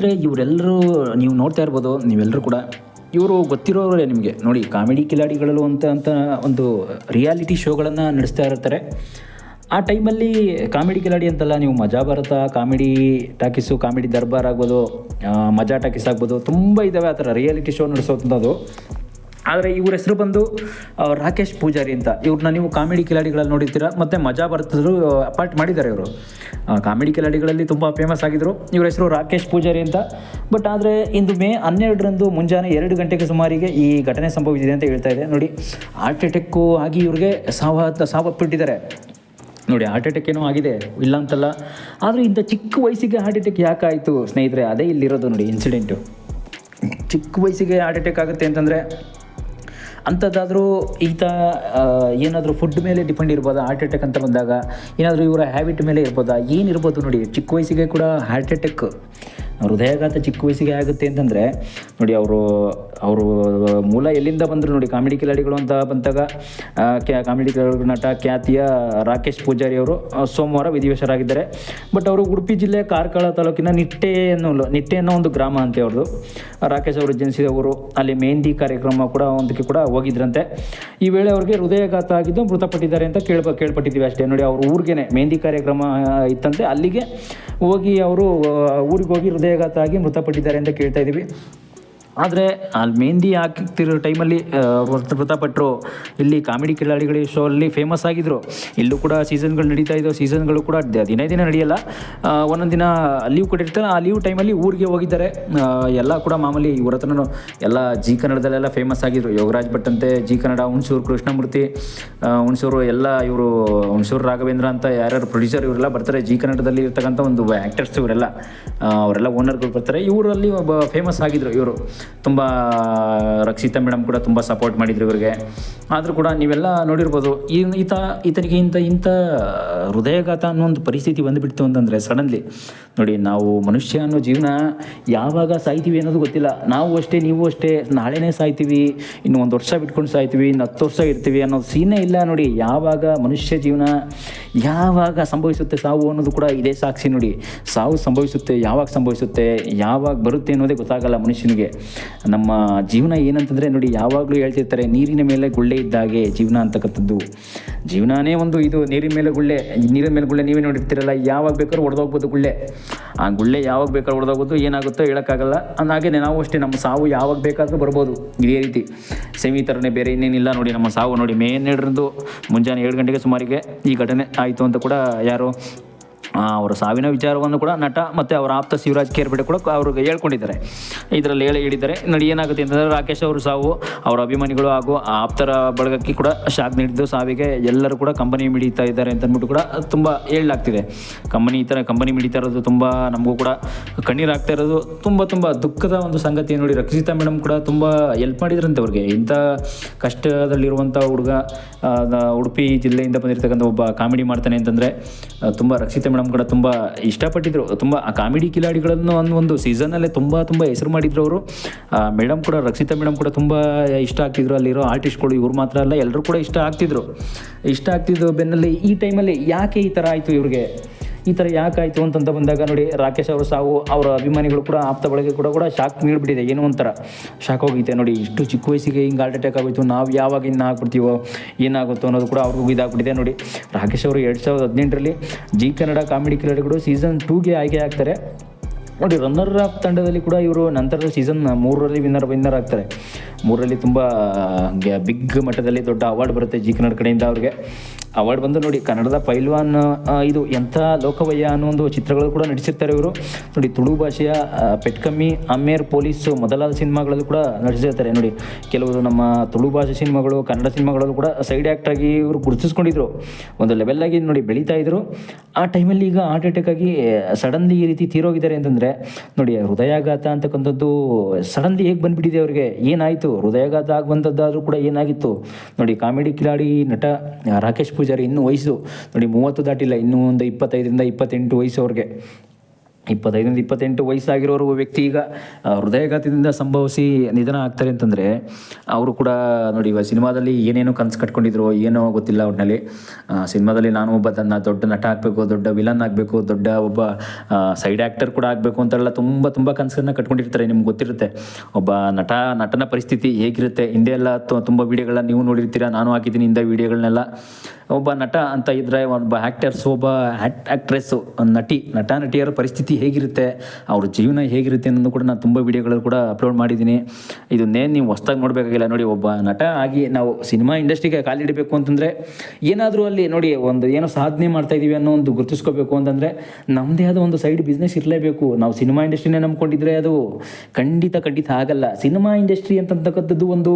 ಸ್ನೇಹಿತರೆ ಇವರೆಲ್ಲರೂ ನೀವು ನೋಡ್ತಾ ಇರ್ಬೋದು ನೀವೆಲ್ಲರೂ ಕೂಡ. ಇವರು ಗೊತ್ತಿರೋರೇ ನಿಮಗೆ. ನೋಡಿ, ಕಾಮಿಡಿ ಕಿಲಾಡಿಗಳಲ್ಲೂ ಅಂತ ಅಂತ ಒಂದು ರಿಯಾಲಿಟಿ ಶೋಗಳನ್ನು ನಡೆಸ್ತಾ ಇರ್ತಾರೆ. ಆ ಟೈಮಲ್ಲಿ ಕಾಮಿಡಿ ಕಿಲಾಡಿ ಅಂತಲ್ಲ, ನೀವು Maja Bharata, comedy talkies, comedy Darbar ಆಗ್ಬೋದು ಮಜಾ ಟಾಕೀಸ್ ಆಗ್ಬೋದು, ತುಂಬ ಇದ್ದಾವೆ ಆ ಥರ ರಿಯಾಲಿಟಿ ಶೋ ನಡೆಸೋಂಥದ್ದು ಆದರೆ ಇವ್ರ ಹೆಸರು ಬಂದು ರಾಕೇಶ್ ಪೂಜಾರಿ ಅಂತ. ಇವ್ರನ್ನ ನೀವು ಕಾಮಿಡಿ ಕಿಲಾಡಿಗಳಲ್ಲಿ ನೋಡಿರ್ತೀರ? ಮತ್ತು ಮಜಾ ಬರ್ತಿದ್ರು ಅಪಾರ್ಟ್ ಮಾಡಿದ್ದಾರೆ ಇವರು. ಕಾಮಿಡಿ ಕಿಲಾಡಿಗಳಲ್ಲಿ ತುಂಬ ಫೇಮಸ್ ಆಗಿದ್ದರು ಇವ್ರ ಹೆಸರು ರಾಕೇಶ್ ಪೂಜಾರಿ ಅಂತ. ಬಟ್ ಆದರೆ ಇಂದು ಮೇ ಹನ್ನೆರಡರಂದು ಮುಂಜಾನೆ ಎರಡು ಗಂಟೆಗೆ ಸುಮಾರಿಗೆ ಈ ಘಟನೆ ಸಂಭವಿಸಿದೆ ಅಂತ ಹೇಳ್ತಾ ಇದೆ. ನೋಡಿ ಹಾರ್ಟ್ ಅಟ್ಯಾಕು ಆಗಿ ಇವ್ರಿಗೆ ಸಾವ ಸಾವಪ್ಪಿಟ್ಟಿದ್ದಾರೆ ನೋಡಿ ಹಾರ್ಟ್ ಅಟ್ಯಾಕ್ ಏನೋ ಆಗಿದೆ, ಇಲ್ಲ ಅಂತಲ್ಲ. ಆದರೆ ಇಂಥ ಚಿಕ್ಕ ವಯಸ್ಸಿಗೆ ಹಾರ್ಟ್ ಅಟ್ಯಾಕ್ ಯಾಕಾಯಿತು? ಸ್ನೇಹಿತರೆ, ಅದೇ ಇಲ್ಲಿರೋದು ನೋಡಿ ಇನ್ಸಿಡೆಂಟು ಚಿಕ್ಕ ವಯಸ್ಸಿಗೆ ಹಾರ್ಟ್ ಅಟ್ಯಾಕ್ ಆಗುತ್ತೆ ಅಂತಂದರೆ ಅಂಥದ್ದಾದರೂ ಈತ ಏನಾದರೂ ಫುಡ್ ಮೇಲೆ ಡಿಪೆಂಡ್ ಇರ್ಬೋದಾ? ಹಾರ್ಟ್ ಅಟ್ಯಾಕ್ ಅಂತ ಬಂದಾಗ, ಏನಾದರೂ ಇವರ ಹ್ಯಾಬಿಟ್ ಮೇಲೆ ಇರ್ಬೋದಾ? ಏನಿರ್ಬೋದು ನೋಡಿ, ಚಿಕ್ಕ ವಯಸ್ಸಿಗೆ ಕೂಡ ಹಾರ್ಟ್ ಅಟ್ಯಾಕ್ ಹೃದಯಾಘಾತ ಚಿಕ್ಕ ವಯಸ್ಸಿಗೆ ಆಗುತ್ತೆ ಅಂತಂದರೆ, ನೋಡಿ, ಅವರು ಅವರು ಮೂಲ ಎಲ್ಲಿಂದ ಬಂದರು ನೋಡಿ, ಕಾಮಿಡಿ ಕಿಲಾಡಿಗಳು ಅಂತ ಬಂದಾಗ ಕ್ಯಾ, ಕಾಮಿಡಿ ಕಿಲಾಡಿಗಳ ನಟ ಖ್ಯಾತಿಯ ರಾಕೇಶ್ ಪೂಜಾರಿ ಅವರು ಸೋಮವಾರ ವಿಧಿವಶರಾಗಿದ್ದಾರೆ. ಬಟ್ ಅವರು ಉಡುಪಿ ಜಿಲ್ಲೆ ಕಾರ್ಕಳ ತಾಲೂಕಿನ ನಿಟ್ಟೆ ಅನ್ನೋ ನಿಟ್ಟೆ ಅನ್ನೋ ಒಂದು ಗ್ರಾಮ ಅಂತೆ ಅವ್ರದ್ದು ರಾಕೇಶ್ ಅವರು ಜನಿಸಿದವರು ಅಲ್ಲಿ ಮೆಹಂದಿ ಕಾರ್ಯಕ್ರಮ ಕೂಡ, ಒಂದಕ್ಕೆ ಕೂಡ ಹೋಗಿದ್ರಂತೆ. ಈ ವೇಳೆ ಅವ್ರಿಗೆ ಹೃದಯಘಾತ ಆಗಿದ್ದು ಮೃತಪಟ್ಟಿದ್ದಾರೆ ಅಂತ ಕೇಳ್ಬ ಕೇಳ್ಪಟ್ಟಿದ್ದೀವಿ ಅಷ್ಟೇ. ನೋಡಿ, ಅವ್ರ ಊರಿಗೇನೆ ಮೆಹಂದಿ ಕಾರ್ಯಕ್ರಮ ಇತ್ತಂತೆ. ಅಲ್ಲಿಗೆ ಹೋಗಿ ಅವರು ಊರಿಗೆ ಹೋಗಿ ಹೃದಯಾಘಾತ ಆಗಿ ಮೃತಪಟ್ಟಿದ್ದಾರೆ ಅಂತ ಕೇಳ್ತಾ ಇದ್ದೀವಿ. ಆದರೆ ಅಲ್ಲಿ ಮೆಹಂದಿ ಹಾಕ್ತಿರೋ ಟೈಮಲ್ಲಿ ಮೃತಪಟ್ಟರು ಇಲ್ಲಿ ಕಾಮಿಡಿ ಕಿಲಾಡಿಗಳ ಶೋ ಅಲ್ಲಿ ಫೇಮಸ್ ಆಗಿದ್ರು. ಇಲ್ಲೂ ಕೂಡ ಸೀಸನ್ಗಳು ನಡೀತಾ ಇದ್ದವು ಸೀಸನ್ಗಳು ಕೂಡ ದಿನೇ ದಿನ ನಡೆಯಲ್ಲ. ಒಂದೊಂದು ದಿನ ಲೀವ್ ಕೊಟ್ಟಿರ್ತಾರೆ ಆ ಲೀವ್ ಟೈಮಲ್ಲಿ ಊರಿಗೆ ಹೋಗಿದ್ದಾರೆ. ಎಲ್ಲ ಕೂಡ ಮಾಮೂಲಿ ಇವ್ರ ಹತ್ರನೂ ಎಲ್ಲ ಜಿ ಕನ್ನಡದಲ್ಲೆಲ್ಲ ಫೇಮಸ್ ಆಗಿದ್ದರು ಯೋಗರಾಜ್ ಭಟ್ ಅಂತೆ, ಜಿ ಕನ್ನಡ, ಹುಣಸೂರು, ಕೃಷ್ಣಮೂರ್ತಿ ಹುಣಸೂರು ಎಲ್ಲ ಇವರು, ಹುಣಸೂರು ರಾಘವೇಂದ್ರ ಅಂತ ಯಾರ್ಯಾರು ಪ್ರೊಡ್ಯೂಸರ್ ಇವರೆಲ್ಲ ಬರ್ತಾರೆ. ಜಿ ಕನ್ನಡದಲ್ಲಿ ಇರ್ತಕ್ಕಂಥ ಒಂದು ಆ್ಯಕ್ಟರ್ಸ್ ಇವರೆಲ್ಲ ಅವರೆಲ್ಲ ಓನರ್ಗಳು ಬರ್ತಾರೆ. ಇವರಲ್ಲಿ ಒಬ್ಬ ಫೇಮಸ್ ಆಗಿದ್ರು ಇವರು. ತುಂಬ ರಕ್ಷಿತಾ ಮೇಡಮ್ ಕೂಡ ತುಂಬ ಸಪೋರ್ಟ್ ಮಾಡಿದ್ರು ಇವರಿಗೆ. ಆದರೂ ಕೂಡ ನೀವೆಲ್ಲ ನೋಡಿರ್ಬೋದು, ಈ ಈತ ಈತನಿಗೆ ಇಂಥ ಇಂಥ ಹೃದಯಘಾತ ಅನ್ನೋ ಒಂದು ಪರಿಸ್ಥಿತಿ ಬಂದುಬಿಡ್ತು ಅಂತಂದರೆ ಸಡನ್ಲಿ ನೋಡಿ ನಾವು ಮನುಷ್ಯ ಅನ್ನೋ ಜೀವನ ಯಾವಾಗ ಸಾಯ್ತೀವಿ ಅನ್ನೋದು ಗೊತ್ತಿಲ್ಲ. ನಾವು ಅಷ್ಟೇ, ನೀವು ಅಷ್ಟೇ, ನಾಳೆನೇ ಸಾಯ್ತೀವಿ, ಇನ್ನು ಒಂದು ವರ್ಷ ಬಿಟ್ಕೊಂಡು ಸಾಯ್ತೀವಿ, ಇನ್ನು ಹತ್ತು ವರ್ಷ ಇರ್ತೀವಿ ಅನ್ನೋ ಸೀನೇ ಇಲ್ಲ ನೋಡಿ. ಯಾವಾಗ ಮನುಷ್ಯ ಜೀವನ ಯಾವಾಗ ಸಂಭವಿಸುತ್ತೆ ಸಾವು ಅನ್ನೋದು ಕೂಡ ಇದೇ ಸಾಕ್ಷಿ ನೋಡಿ. ಸಾವು ಸಂಭವಿಸುತ್ತೆ, ಯಾವಾಗ ಸಂಭವಿಸುತ್ತೆ, ಯಾವಾಗ ಬರುತ್ತೆ ಅನ್ನೋದೇ ಗೊತ್ತಾಗಲ್ಲ ಮನುಷ್ಯನಿಗೆ. ನಮ್ಮ ಜೀವನ ಏನಂತಂದರೆ ನೋಡಿ, ಯಾವಾಗಲೂ ಹೇಳ್ತಿರ್ತಾರೆ, ನೀರಿನ ಮೇಲೆ ಗುಳ್ಳೆ ಇದ್ದಾಗೆ ಜೀವನ ಅಂತಕ್ಕಂಥದ್ದು. ಜೀವನನೇ ಒಂದು ಇದು, ನೀರಿನ ಮೇಲೆ ಗುಳ್ಳೆ, ನೀರಿನ ಮೇಲೆ ಗುಳ್ಳೆ ನೀವೇ ನೋಡಿರ್ತೀರಲ್ಲ, ಯಾವಾಗ ಬೇಕಾದ್ರೂ ಹೊಡೆದೋಗ್ಬೋದು ಗುಳ್ಳೆ. ಆ ಗುಳ್ಳೆ ಯಾವಾಗ ಬೇಕಾದ್ರೂ ಹೊಡೆದೋಗೋದು ಏನಾಗುತ್ತೋ ಹೇಳೋಕ್ಕಾಗಲ್ಲ. ಹಾಗೆ ನಾವು ಅಷ್ಟೇ, ನಮ್ಮ ಸಾವು ಯಾವಾಗ ಬೇಕಾದರೂ ಬರ್ಬೋದು, ಇದೇ ರೀತಿ. ಸೇಮ್ ಬೇರೆ ಇನ್ನೇನಿಲ್ಲ ನೋಡಿ, ನಮ್ಮ ಸಾವು ನೋಡಿ, ಮೇನ್ ಎರಡರಂದು ಮುಂಜಾನೆ ಏಳು ಗಂಟೆಗೆ ಸುಮಾರಿಗೆ ಈ ಘಟನೆ ಆಯಿತು ಅಂತ ಕೂಡ ಯಾರು ಅವರ ಸಾವಿನ ವಿಚಾರವನ್ನು ಕೂಡ ನಟ ಮತ್ತು ಅವರ ಆಪ್ತ ಶಿವರಾಜ್ ಕೇರ್ಬೇಡೆ ಕೂಡ ಅವ್ರಿಗೆ ಹೇಳ್ಕೊಂಡಿದ್ದಾರೆ. ಇದರಲ್ಲಿ ಹೇಳಿ ಹೇಳಿದ್ದಾರೆ, ನಡಿ, ಏನಾಗುತ್ತೆ ಅಂತಂದರೆ ರಾಕೇಶ್ ಅವರು ಸಾವು, ಅವರ ಅಭಿಮಾನಿಗಳು ಹಾಗೂ ಆಪ್ತರ ಬಳಗಕ್ಕೆ ಕೂಡ ಶಾಕ್ ನೀಡಿದ್ದು. ಸಾವಿಗೆ ಎಲ್ಲರೂ ಕೂಡ ಕಂಪನಿ ಮಿಡಿತಾ ಇದ್ದಾರೆ ಅಂತ ಅಂದ್ಬಿಟ್ಟು ಕೂಡ ತುಂಬ ಹೇಳಲಾಗ್ತಿದೆ. ಕಂಪನಿ ಈ ಥರ ಕಂಪನಿ ಮಿಡಿತಾ ಇರೋದು ತುಂಬ ನಮಗೂ ಕೂಡ ಕಣ್ಣೀರಾಗ್ತಾ ಇರೋದು. ತುಂಬ ತುಂಬ ದುಃಖದ ಒಂದು ಸಂಗತಿ ನೋಡಿ ರಕ್ಷಿತಾ ಮೇಡಮ್ ಕೂಡ ತುಂಬ ಹೆಲ್ಪ್ ಮಾಡಿದ್ರಂತೆ ಅವ್ರಿಗೆ. ಇಂಥ ಕಷ್ಟದಲ್ಲಿರುವಂಥ ಹುಡುಗ ಉಡುಪಿ ಜಿಲ್ಲೆಯಿಂದ ಬಂದಿರತಕ್ಕಂಥ ಒಬ್ಬ ಕಾಮಿಡಿ ಮಾಡ್ತಾನೆ ಅಂತಂದರೆ ತುಂಬ ರಕ್ಷಿತಾ ಮೇಡಮ್ ಕೂಡ ತುಂಬ ಇಷ್ಟಪಟ್ಟಿದ್ರು. ತುಂಬ ಕಾಮಿಡಿ ಕಿಲಾಡಿಗಳನ್ನು ಅನ್ನೋ ಒಂದು ಸೀಸನಲ್ಲೇ ತುಂಬ ತುಂಬ ಹೆಸರು ಮಾಡಿದ್ರು ಅವರು. ಮೇಡಮ್ ಕೂಡ, ರಕ್ಷಿತಾ ಮೇಡಮ್ ಕೂಡ ತುಂಬ ಇಷ್ಟ ಆಗ್ತಿದ್ರು ಅಲ್ಲಿರೋ ಆರ್ಟಿಸ್ಟ್ಗಳು ಇವ್ರು ಮಾತ್ರ ಅಲ್ಲ ಎಲ್ಲರೂ ಕೂಡ ಇಷ್ಟ ಆಗ್ತಿದ್ರು. ಇಷ್ಟ ಆಗ್ತಿದ್ದು ಬೆನ್ನಲ್ಲಿ ಈ ಟೈಮಲ್ಲಿ ಯಾಕೆ ಈ ಥರ ಆಯಿತು ಇವ್ರಿಗೆ? ಈ ಥರ ಯಾಕಾಯಿತು ಅಂತಂತ ಬಂದಾಗ ನೋಡಿ ರಾಕೇಶ್ ಅವರು ಸಾವು, ಅವರ ಅಭಿಮಾನಿಗಳು ಕೂಡ ಆಪ್ತ ಬಳಗೆ ಕೂಡ ಕೂಡ ಶಾಕ್ ನೀಡ್ಬಿಟ್ಟಿದೆ ಏನೋ ಒಂಥರ ಶಾಕ್ ಹೋಗಿದೆ. ನೋಡಿ ಇಷ್ಟು ಚಿಕ್ಕ ವಯಸ್ಸಿಗೆ ಹಿಂಗೆ ಹಾರ್ಟ್ ಅಟ್ಯಾಕ್ ಆಗೋಯ್ತು. ನಾವು ಯಾವಾಗ ಇನ್ನು ಹಾಕ್ಬಿಡ್ತೀವೋ ಏನಾಗುತ್ತೋ ಅನ್ನೋದು ಕೂಡ ಅವ್ರಿಗೂ ಇದಾಗ್ಬಿಟ್ಟಿದೆ. ನೋಡಿ ರಾಕೇಶ್ ಅವರು ಎರಡು ಸಾವಿರದ ಹದಿನೆಂಟರಲ್ಲಿ ಜಿ ಕನ್ನಡ ಕಾಮಿಡಿ ಕ್ರೀಡೆಗಳು ಸೀಸನ್ ಟೂಗೆ ಆಯ್ಕೆ ಆಗ್ತಾರೆ. ನೋಡಿ ರನ್ನರ್ ಆಫ್ ತಂಡದಲ್ಲಿ ಕೂಡ ಇವರು ನಂತರದ ಸೀಸನ್ ಮೂರರಲ್ಲಿ ವಿನ್ನರ್ ವಿನ್ನರ್ ಆಗ್ತಾರೆ. ಮೂರರಲ್ಲಿ ತುಂಬ ಬಿಗ್ ಮಟ್ಟದಲ್ಲಿ ದೊಡ್ಡ ಅವಾರ್ಡ್ ಬರುತ್ತೆ ಜಿ ಕನ್ನಡ ಕಡೆಯಿಂದ ಅವ್ರಿಗೆ. ಅವಾರ್ಡ್ ಬಂದು ನೋಡಿ ಕನ್ನಡದ ಪೈಲ್ವಾನ್ ಇದು ಎಂಥ ಲೋಕವಯ್ಯ ಅನ್ನೋ ಒಂದು ಚಿತ್ರಗಳು ಕೂಡ ನಟಿಸಿರ್ತಾರೆ ಇವರು. ನೋಡಿ ತುಳು ಭಾಷೆಯ ಪೆಟ್ಕಮ್ಮಿ, ಅಮ್ಮೇರ್ ಪೊಲೀಸ್ ಮೊದಲಾದ ಸಿನಿಮಾಗಳಲ್ಲೂ ಕೂಡ ನಟಿಸಿರ್ತಾರೆ. ನೋಡಿ ಕೆಲವರು ನಮ್ಮ ತುಳು ಭಾಷೆ ಸಿನಿಮಾಗಳು, ಕನ್ನಡ ಸಿನಿಮಾಗಳಲ್ಲೂ ಕೂಡ ಸೈಡ್ ಆ್ಯಕ್ಟ್ ಆಗಿ ಇವರು ಗುರುತಿಸ್ಕೊಂಡಿದ್ರು. ಒಂದು ಲೆವೆಲ್ಲಾಗಿ ನೋಡಿ ಬೆಳೀತಾ ಇದ್ರು. ಆ ಟೈಮಲ್ಲಿ ಈಗ ಹಾರ್ಟ್ ಅಟ್ಯಾಕ್ ಆಗಿ ಸಡನ್ಲಿ ಈ ರೀತಿ ತೀರೋಗಿದ್ದಾರೆ ಅಂತಂದರೆ, ನೋಡಿ ಹೃದಯಾಘಾತ ಅಂತಕ್ಕಂಥದ್ದು ಸಡನ್ಲಿ ಹೇಗೆ ಬಂದ್ಬಿಟ್ಟಿದೆ ಅವರಿಗೆ? ಏನಾಯಿತು? ಹೃದಯಾಘಾತ ಆಗಿ ಬಂದದ್ದಾದರೂ ಕೂಡ ಏನಾಗಿತ್ತು? ನೋಡಿ ಕಾಮಿಡಿ ಕಿಲಾಡಿ ನಟ ರಾಕೇಶ್ ಪೂಜಾರಿ ಇನ್ನೂ ವಯಸ್ಸು. ನೋಡಿ, ಮೂವತ್ತು ದಾಟಿಲ್ಲ, ಇನ್ನೂ ಒಂದು ಇಪ್ಪತ್ತೈದರಿಂದ ಇಪ್ಪತ್ತೆಂಟು ವಯಸ್ಸು ಅವ್ರಿಗೆ. ಇಪ್ಪತ್ತೈದರಿಂದ ಇಪ್ಪತ್ತೆಂಟು ವಯಸ್ಸಾಗಿರೋರು ವ್ಯಕ್ತಿ ಈಗ ಹೃದಯಘಾತದಿಂದ ಸಂಭವಿಸಿ ನಿಧನ ಆಗ್ತಾರೆ ಅಂತಂದರೆ, ಅವರು ಕೂಡ ನೋಡಿ, ಇವಾಗ ಸಿನಿಮಾದಲ್ಲಿ ಏನೇನೋ ಕನಸು ಕಟ್ಕೊಂಡಿದ್ರು, ಏನೋ ಗೊತ್ತಿಲ್ಲ ಒಟ್ಟಿನಲ್ಲಿ ಸಿನಿಮಾದಲ್ಲಿ ನಾನು ಒಬ್ಬ ತನ್ನ ದೊಡ್ಡ ನಟ ಆಗಬೇಕು, ದೊಡ್ಡ ವಿಲನ್ ಆಗಬೇಕು, ದೊಡ್ಡ ಒಬ್ಬ ಸೈಡ್ ಆ್ಯಕ್ಟರ್ ಕೂಡ ಆಗಬೇಕು ಅಂತೆಲ್ಲ ತುಂಬ ತುಂಬ ಕನಸನ್ನು ಕಟ್ಕೊಂಡಿರ್ತಾರೆ, ನಿಮ್ಗೆ ಗೊತ್ತಿರುತ್ತೆ. ಒಬ್ಬ ನಟ, ನಟನ ಪರಿಸ್ಥಿತಿ ಹೇಗಿರುತ್ತೆ? ಹಿಂದೆ ಎಲ್ಲ ತುಂಬ ವೀಡಿಯೋಗಳನ್ನ ನೀವು ನೋಡಿರ್ತೀರ? ನಾನು ಹಾಕಿದ್ದೀನಿ ಇಂಥ ವೀಡಿಯೋಗಳನ್ನೆಲ್ಲ. ಒಬ್ಬ ನಟ ಅಂತ ಇದ್ದರೆ ಒಬ್ಬ ಆ್ಯಕ್ಟರ್ಸ್ ಒಬ್ಬ ಆ್ಯಕ್ಟ್ರೆಸ್ಸು ನಟಿ, ನಟ, ನಟಿಯರ ಪರಿಸ್ಥಿತಿ ಹೇಗಿರುತ್ತೆ, ಅವ್ರ ಜೀವನ ಹೇಗಿರುತ್ತೆ ಅನ್ನೋದು ಕೂಡ ನಾನು ತುಂಬ ವೀಡಿಯೋಗಳಲ್ಲಿ ಕೂಡ ಅಪ್ಲೋಡ್ ಮಾಡಿದ್ದೀನಿ. ಇದನ್ನೇನು ನೀವು ಹೊಸ್ದಾಗಿ ನೋಡಬೇಕಾಗಿಲ್ಲ, ನೋಡಿ ಒಬ್ಬ ನಟ ಆಗಿ ನಾವು ಸಿನಿಮಾ ಇಂಡಸ್ಟ್ರಿಗೆ ಕಾಲಿಡಬೇಕು ಅಂತಂದರೆ, ಏನಾದರೂ ಅಲ್ಲಿ ನೋಡಿ ಒಂದು ಏನೋ ಸಾಧನೆ ಮಾಡ್ತಾ ಇದ್ದೀವಿ ಅನ್ನೋ ಒಂದು ಗುರುತಿಸ್ಕೋಬೇಕು ಅಂತಂದರೆ ನಮ್ಮದೇ ಆದ ಒಂದು ಸೈಡ್ ಬಿಸ್ನೆಸ್ ಇರಲೇಬೇಕು. ನಾವು ಸಿನಿಮಾ ಇಂಡಸ್ಟ್ರಿನೇ ನಂಬ್ಕೊಂಡಿದ್ರೆ ಅದು ಖಂಡಿತ ಖಂಡಿತ ಆಗಲ್ಲ. ಸಿನಿಮಾ ಇಂಡಸ್ಟ್ರಿ ಅಂತಕ್ಕಂಥದ್ದು ಒಂದು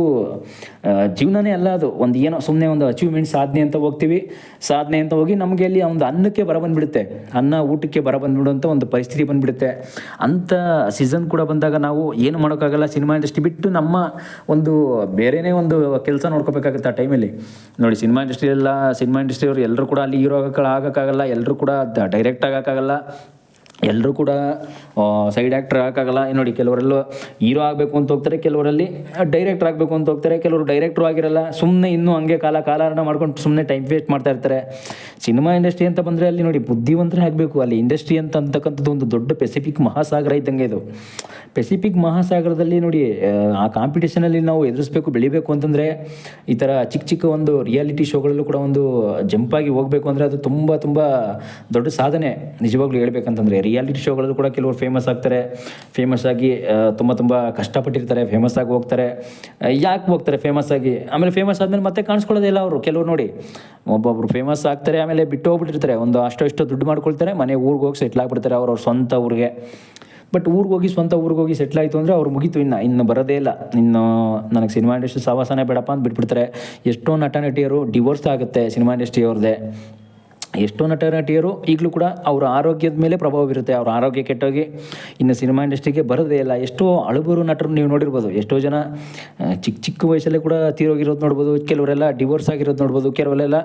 ಜೀವನನೇ ಅಲ್ಲ ಅದು. ಒಂದು ಏನೋ ಸುಮ್ಮನೆ ಒಂದು ಅಚೀವ್ಮೆಂಟ್ ಸಾಧನೆ ಅಂತ ಹೋಗ್ತೀವಿ ಸಾಧನೆ ಅಂತ ಹೋಗಿ ನಮಗೆ ಅಲ್ಲಿ ಒಂದು ಅನ್ನಕ್ಕೆ ಬರ ಬಂದ್ಬಿಡುತ್ತೆ. ಅನ್ನ ಊಟಕ್ಕೆ ಬರ ಬಂದ್ಬಿಡುವಂಥ ಒಂದು ಪರಿಸ್ಥಿತಿ ಬಂದ್ಬಿಡುತ್ತೆ. ಅಂಥ ಸೀಸನ್ ಕೂಡ ಬಂದಾಗ ನಾವು ಏನು ಮಾಡೋಕ್ಕಾಗಲ್ಲ ಸಿನಿಮಾ ಇಂಡಸ್ಟ್ರಿ ಬಿಟ್ಟು ನಮ್ಮ ಒಂದು ಬೇರೆನೇ ಒಂದು ಕೆಲಸ ನೋಡ್ಕೋಬೇಕಾಗುತ್ತೆ ಆ ಟೈಮಲ್ಲಿ ನೋಡಿ ಸಿನಿಮಾ ಇಂಡಸ್ಟ್ರಿ ಎಲ್ಲ ಸಿನಿಮಾ ಇಂಡಸ್ಟ್ರಿಯವರು ಎಲ್ಲರೂ ಕೂಡ ಅಲ್ಲಿ ಹೀರೋ ಆಗೋಕ್ಕಾಗಲ್ಲ ಎಲ್ಲರೂ ಕೂಡ ಡೈರೆಕ್ಟ್ ಆಗೋಕ್ಕಾಗಲ್ಲ ಎಲ್ಲರೂ ಕೂಡ ಸೈಡ್ ಆ್ಯಕ್ಟರ್ ಆಗೋಕ್ಕಾಗಲ್ಲ. ನೋಡಿ, ಕೆಲವರೆಲ್ಲ ಹೀರೋ ಆಗಬೇಕು ಅಂತ ಹೋಗ್ತಾರೆ, ಕೆಲವರಲ್ಲಿ ಡೈರೆಕ್ಟರ್ ಆಗಬೇಕು ಅಂತ ಹೋಗ್ತಾರೆ, ಕೆಲವರು ಡೈರೆಕ್ಟ್ರು ಆಗಿರಲ್ಲ ಸುಮ್ಮನೆ ಇನ್ನೂ ಹಂಗೆ ಕಾಲ, ಕಾಲಹರಣ ಮಾಡ್ಕೊಂಡು ಸುಮ್ಮನೆ ಟೈಮ್ ವೇಸ್ಟ್ ಮಾಡ್ತಾ ಇರ್ತಾರೆ. ಸಿನಿಮಾ ಇಂಡಸ್ಟ್ರಿ ಅಂತ ಬಂದರೆ ಅಲ್ಲಿ ನೋಡಿ, ಬುದ್ಧಿವಂತರೇ ಆಗಬೇಕು. ಅಲ್ಲಿ ಇಂಡಸ್ಟ್ರಿ ಅಂತ ಅಂತಕ್ಕಂಥದ್ದು ಒಂದು ದೊಡ್ಡ ಪೆಸಿಫಿಕ್ ಮಹಾಸಾಗರ ಇದ್ದಂಗೆ ಇದು. ಪೆಸಿಫಿಕ್ ಮಹಾಸಾಗರದಲ್ಲಿ ನೋಡಿ, ಆ ಕಾಂಪಿಟೇಷನಲ್ಲಿ ನಾವು ಎದುರಿಸ್ಬೇಕು, ಬೆಳಿಬೇಕು ಅಂತಂದರೆ ಈ ಥರ ಚಿಕ್ಕ ಚಿಕ್ಕ ಒಂದು ರಿಯಾಲಿಟಿ ಶೋಗಳಲ್ಲೂ ಕೂಡ ಒಂದು ಜಂಪಾಗಿ ಹೋಗಬೇಕು ಅಂದರೆ ಅದು ತುಂಬ ತುಂಬ ದೊಡ್ಡ ಸಾಧನೆ. ನಿಜವಾಗ್ಲೂ ಹೇಳ್ಬೇಕಂತಂದರೆ ರಿಯಾಲಿಟಿ ಶೋಗಳಲ್ಲೂ ಕೂಡ ಕೆಲವರು ಫೇಮಸ್ ಆಗ್ತಾರೆ. ಫೇಮಸ್ ಆಗಿ ತುಂಬ ತುಂಬ ಕಷ್ಟಪಟ್ಟಿರ್ತಾರೆ ಫೇಮಸ್ ಆಗಿ ಹೋಗ್ತಾರೆ. ಯಾಕೆ ಹೋಗ್ತಾರೆ ಫೇಮಸ್ ಆಗಿ? ಆಮೇಲೆ ಫೇಮಸ್ ಆದಮೇಲೆ ಮತ್ತೆ ಕಾಣಿಸ್ಕೊಳ್ಳೋದೇ ಇಲ್ಲ ಅವರು. ಕೆಲವರು ನೋಡಿ, ಒಬ್ಬೊಬ್ರು ಫೇಮಸ್ ಆಗ್ತಾರೆ, ಆಮೇಲೆ ಬಿಟ್ಟು ಹೋಗ್ಬಿಟ್ಟಿರ್ತಾರೆ. ಒಂದು ಅಷ್ಟೋ ಇಷ್ಟೋ ದುಡ್ಡು ಮಾಡ್ಕೊಳ್ತಾರೆ, ಮನೆ ಊರಿಗೆ ಹೋಗಿ ಸೆಟ್ಲ್ ಆಗ್ಬಿಡ್ತಾರೆ ಅವ್ರವ್ರ ಸ್ವಂತ ಊರಿಗೆ. ಬಟ್ ಊರಿಗೆ ಹೋಗಿ, ಸ್ವಂತ ಊರಿಗೆ ಹೋಗಿ ಸೆಟ್ಲ್ ಆಯಿತು ಅಂದರೆ ಅವ್ರು ಮುಗೀತು ಇನ್ನು. ಇನ್ನು ಬರೋದೇ ಇಲ್ಲ. ಇನ್ನು ನನಗೆ ಸಿನಿಮಾ ಇಂಡಸ್ಟ್ರಿ ಸಹವಾಸನೇ ಬೇಡಪ್ಪ ಅಂತ ಬಿಟ್ಬಿಡ್ತಾರೆ. ಎಷ್ಟೋ ನಟ ನಟಿಯರು ಡಿವೋರ್ಸ್ ಆಗುತ್ತೆ ಸಿನಿಮಾ ಇಂಡಸ್ಟ್ರಿ ಅವ್ರದ್ದೇ ಎಷ್ಟೋ ನಟ ನಟಿಯರು ಈಗಲೂ ಕೂಡ ಅವರ ಆರೋಗ್ಯದ ಮೇಲೆ ಪ್ರಭಾವ ಬೀರುತ್ತೆ. ಅವರ ಆರೋಗ್ಯ ಕೆಟ್ಟೋಗಿ ಇನ್ನು ಸಿನಿಮಾ ಇಂಡಸ್ಟ್ರಿಗೆ ಬರೋದೇ ಇಲ್ಲ. ಎಷ್ಟೋ ಅಳುಬರು ನಟರು ನೀವು ನೋಡಿರ್ಬೋದು. ಎಷ್ಟೋ ಜನ ಚಿಕ್ಕ ಚಿಕ್ಕ ವಯಸ್ಸಲ್ಲೇ ಕೂಡ ತೀರೋಗಿರೋದು ನೋಡ್ಬೋದು. ಕೆಲವರೆಲ್ಲ ಡಿವೋರ್ಸ್ ಆಗಿರೋದು ನೋಡ್ಬೋದು. ಕೆಲವರೆಲ್ಲ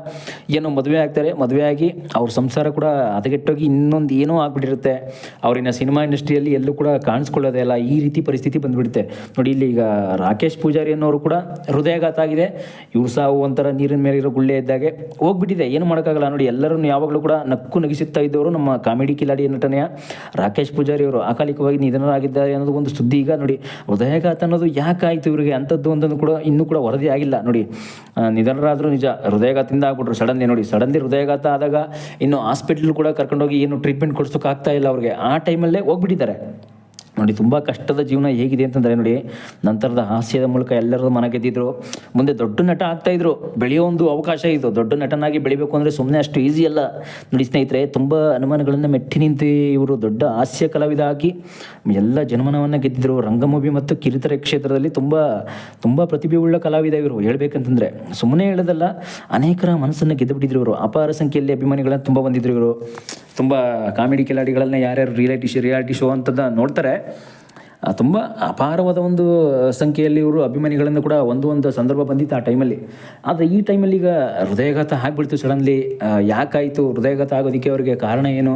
ಏನೋ ಮದುವೆ ಆಗ್ತಾರೆ. ಮದುವೆ ಆಗಿ ಅವ್ರ ಸಂಸಾರ ಕೂಡ ಹದಗೆಟ್ಟೋಗಿ ಇನ್ನೊಂದು ಏನೋ ಆಗಿಬಿಟ್ಟಿರುತ್ತೆ. ಅವ್ರಿನ್ನ ಸಿನಿಮಾ ಇಂಡಸ್ಟ್ರಿಯಲ್ಲಿ ಎಲ್ಲೂ ಕೂಡ ಕಾಣಿಸ್ಕೊಳ್ಳೋದೇ ಇಲ್ಲ. ಈ ರೀತಿ ಪರಿಸ್ಥಿತಿ ಬಂದುಬಿಡುತ್ತೆ. ನೋಡಿ, ಇಲ್ಲಿ ಈಗ ರಾಕೇಶ್ ಪೂಜಾರಿ ಅನ್ನೋರು ಕೂಡ ಹೃದಯಾಘಾತ ಆಗಿದೆ. ಇವ್ರು ಸಾವು ಒಂಥರ ನೀರಿನ ಮೇಲೆ ಇರೋ ಗುಳ್ಳೆ ಇದ್ದಾಗೆ ಹೋಗ್ಬಿಟ್ಟಿದೆ. ಏನು ಮಾಡೋಕ್ಕಾಗಲ್ಲ. ನೋಡಿ ಎಲ್ಲರನ್ನು ಯಾವಾಗಲೂ ಕೂಡ ನಕ್ಕು ನಗಿಸುತ್ತಾ ಇದ್ದವರು ನಮ್ಮ ಕಾಮಿಡಿ ಕಿಲಾಡಿ ನಟನೆಯ ರಾಕೇಶ್ ಪೂಜಾರಿ ಅವರು. ಅಕಾಲಿಕವಾಗಿ ನಿಧನರಾಗಿದ್ದಾರೆ ಅನ್ನೋದು ಒಂದು ಸುದ್ದಿ. ಈಗ ನೋಡಿ, ಹೃದಯಾಘಾತ ಅನ್ನೋದು ಯಾಕಾಯಿತು ಇವರಿಗೆ? ಅಂಥದ್ದು ಒಂದನ್ನು ಕೂಡ ಇನ್ನೂ ಕೂಡ ವರದಿ ಆಗಿಲ್ಲ. ನೋಡಿ ನಿಧನರಾದರೂ ನಿಜ, ಹೃದಯಘಾತದಿಂದ ಆಗ್ಬಿಟ್ರು ಸಡನ್ಲಿ. ನೋಡಿ, ಸಡನ್ಲಿ ಹೃದಯಾಘಾತ ಆದಾಗ ಇನ್ನು ಹಾಸ್ಪಿಟ್ಲ್ ಕೂಡ ಕರ್ಕೊಂಡೋಗಿ ಏನು ಟ್ರೀಟ್ಮೆಂಟ್ ಕೊಡಿಸೋಕ್ಕಾಗ್ತಾ ಇಲ್ಲ ಅವ್ರಿಗೆ. ಆ ಟೈಮಲ್ಲೇ ಹೋಗ್ಬಿಟ್ಟಿದ್ದಾರೆ. ನೋಡಿ, ತುಂಬ ಕಷ್ಟದ ಜೀವನ ಹೇಗಿದೆ ಅಂತಂದರೆ ನೋಡಿ, ನಂತರದ ಹಾಸ್ಯದ ಮೂಲಕ ಎಲ್ಲರೂ ಮನ ಗೆದ್ದಿದ್ರು. ಮುಂದೆ ದೊಡ್ಡ ನಟ ಆಗ್ತಾ ಇದ್ರು. ಬೆಳೆಯೋ ಒಂದು ಅವಕಾಶ ಇದು. ದೊಡ್ಡ ನಟನಾಗಿ ಬೆಳಿಬೇಕು ಅಂದರೆ ಸುಮ್ಮನೆ ಅಷ್ಟು ಈಸಿ ಅಲ್ಲ. ನೋಡಿ ಸ್ನೇಹಿತರೆ, ತುಂಬ ಅನುಮಾನಗಳನ್ನು ಮೆಟ್ಟಿ ನಿಂತು ಇವರು ದೊಡ್ಡ ಹಾಸ್ಯ ಕಲಾವಿದ ಆಗಿ ಎಲ್ಲ ಜನಮನವನ್ನು ಗೆದ್ದಿದ್ರು. ರಂಗಮೂವಿ ಮತ್ತು ಕಿರಿತರೆ ಕ್ಷೇತ್ರದಲ್ಲಿ ತುಂಬ ತುಂಬ ಪ್ರತಿಭೆ ಉಳ್ಳ ಕಲಾವಿದ ಇವರು. ಹೇಳ್ಬೇಕಂತಂದರೆ ಸುಮ್ಮನೆ ಹೇಳೋದಲ್ಲ, ಅನೇಕರ ಮನಸ್ಸನ್ನು ಗೆದ್ದುಬಿಟ್ಟಿದ್ರು ಇವರು. ಅಪಾರ ಸಂಖ್ಯೆಯಲ್ಲಿ ಅಭಿಮಾನಿಗಳನ್ನು ತುಂಬ ಬಂದಿದ್ರು ಇವರು. ತುಂಬ ಕಾಮಿಡಿ ಕಿಲಾಡಿಗಳನ್ನ ಯಾರ್ಯಾರು ರಿಯಾಲಿಟಿ ಶೋ ರಿಯಾಲಿಟಿ ಶೋ ಅಂತದ ನೋಡ್ತಾರೆ. ತುಂಬ ಅಪಾರವಾದ ಒಂದು ಸಂಖ್ಯೆಯಲ್ಲಿ ಇವರು ಅಭಿಮಾನಿಗಳನ್ನು ಕೂಡ ಒಂದು ಒಂದು ಸಂದರ್ಭ ಬಂದಿತ್ತು ಆ ಟೈಮಲ್ಲಿ ಆದರೆ ಈ ಟೈಮಲ್ಲಿ ಈಗ ಹೃದಯಘಾತ ಆಗ್ಬಿಡ್ತು ಸಡನ್ಲಿ ಯಾಕಾಯಿತು ಹೃದಯಘಾತ ಆಗೋದಕ್ಕೆ ಅವರಿಗೆ ಕಾರಣ ಏನು?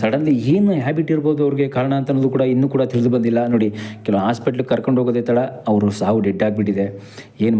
ಸಡನ್ಲಿ ಏನು ಹ್ಯಾಬಿಟ್ ಇರ್ಬೋದು ಅವ್ರಿಗೆ ಕಾರಣ ಅಂತ ಅನ್ನೋದು ಕೂಡ ಇನ್ನೂ ಕೂಡ ತಿಳಿದು ಬಂದಿಲ್ಲ. ನೋಡಿ, ಕೆಲವು ಹಾಸ್ಪಿಟ್ಲಿಗೆ ಕರ್ಕೊಂಡು ಹೋಗೋದೇ ತಡ, ಅವರು ಸಾವು ಡೆಡ್ ಆಗಿಬಿಟ್ಟಿದೆ. ಏನು